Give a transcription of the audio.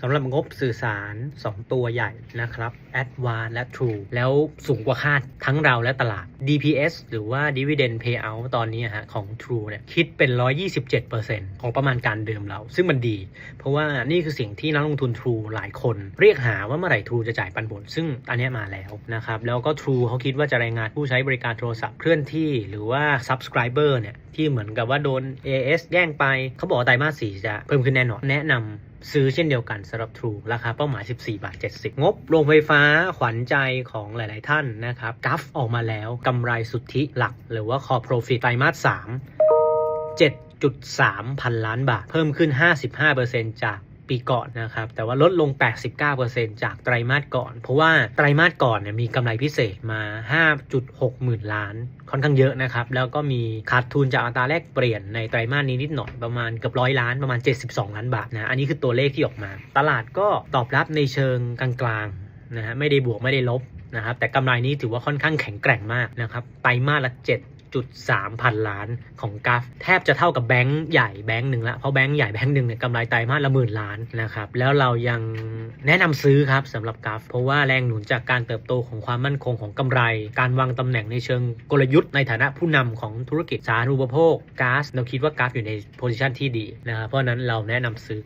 สำหรับงบสื่อสาร 2 ตัวใหญ่นะครับ Advance และ True แล้วสูงกว่าคาดทั้งเราและตลาด DPS หรือว่า Dividend Payout ตอนนี้ฮะของ True เนี่ยคิดเป็น 127%ของประมาณการเดิมเรา ซึ่งมันดี เพราะว่านี่คือสิ่งที่นักลงทุน True หลายคน เรียกหาว่าเมื่อไหร่ True จะจ่ายปันผลซึ่งอันนี้มาแล้วนะครับ แล้วก็ True เขาคิดว่าจะรายงานผู้ใช้บริการโทรศัพท์เคลื่อนที่ หรือว่า Subscriber เนี่ยที่เหมือนกับว่าโดน AS แย่งไปเขาบอกไตรมาส4จะเพิ่มขึ้นแน่นอนแนะนำ ซื้อเช่นเดียวกันสำหรับ True ราคาเป้าหมาย 14 บาท 70 งบ โรงไฟฟ้าขวัญใจของหลาย ๆ ท่านนะครับกัฟออกมาแล้วกำไรสุทธิหลัก หรือว่า Core Profit ไตรมาส 3 7.3 พันล้านบาท เพิ่มขึ้น 55%จาก ปีก่อนนะครับ แต่ว่าลดลง 89%จากไตรมาสก่อน เพราะว่าไตรมาสก่อนเนี่ยมีกำไรพิเศษมา 5.6 หมื่นล้าน ค่อนข้างเยอะนะครับ แล้วก็มีขาดทุนจากอัตราแลกเปลี่ยนในไตรมาสนี้นิดหน่อยประมาณเกือบร้อยล้านประมาณ 72 ล้านบาทนะ อันนี้คือตัวเลขที่ออกมา ตลาดก็ตอบรับในเชิงกลางๆนะฮะ ไม่ได้บวกไม่ได้ลบนะครับ แต่กำไรนี้ถือว่าค่อนข้างแข็งแกร่งมากนะครับ ไตรมาสละ 7 1.3พันล้านของกราฟแทบจะเท่ากับแบงก์ใหญ่แบงก์หนึ่งละเพราะแบงก์ใหญ่แบงก์หนึ่งเนี่ยกำไรไตรมาสละหมื่นล้านนะครับแล้วเรายังแนะนำซื้อครับสำหรับกราฟเพราะว่าแรงหนุนจากการเติบโตของความมั่นคงของกำไร การวางตำแหน่งในเชิงกลยุทธ์ในฐานะผู้นำของธุรกิจสาธารณูปโภคก๊าซเราคิดว่าก๊าซอยู่ในโพซิชันที่ดีนะครับเพราะฉะนั้นเราแนะนำซื้อ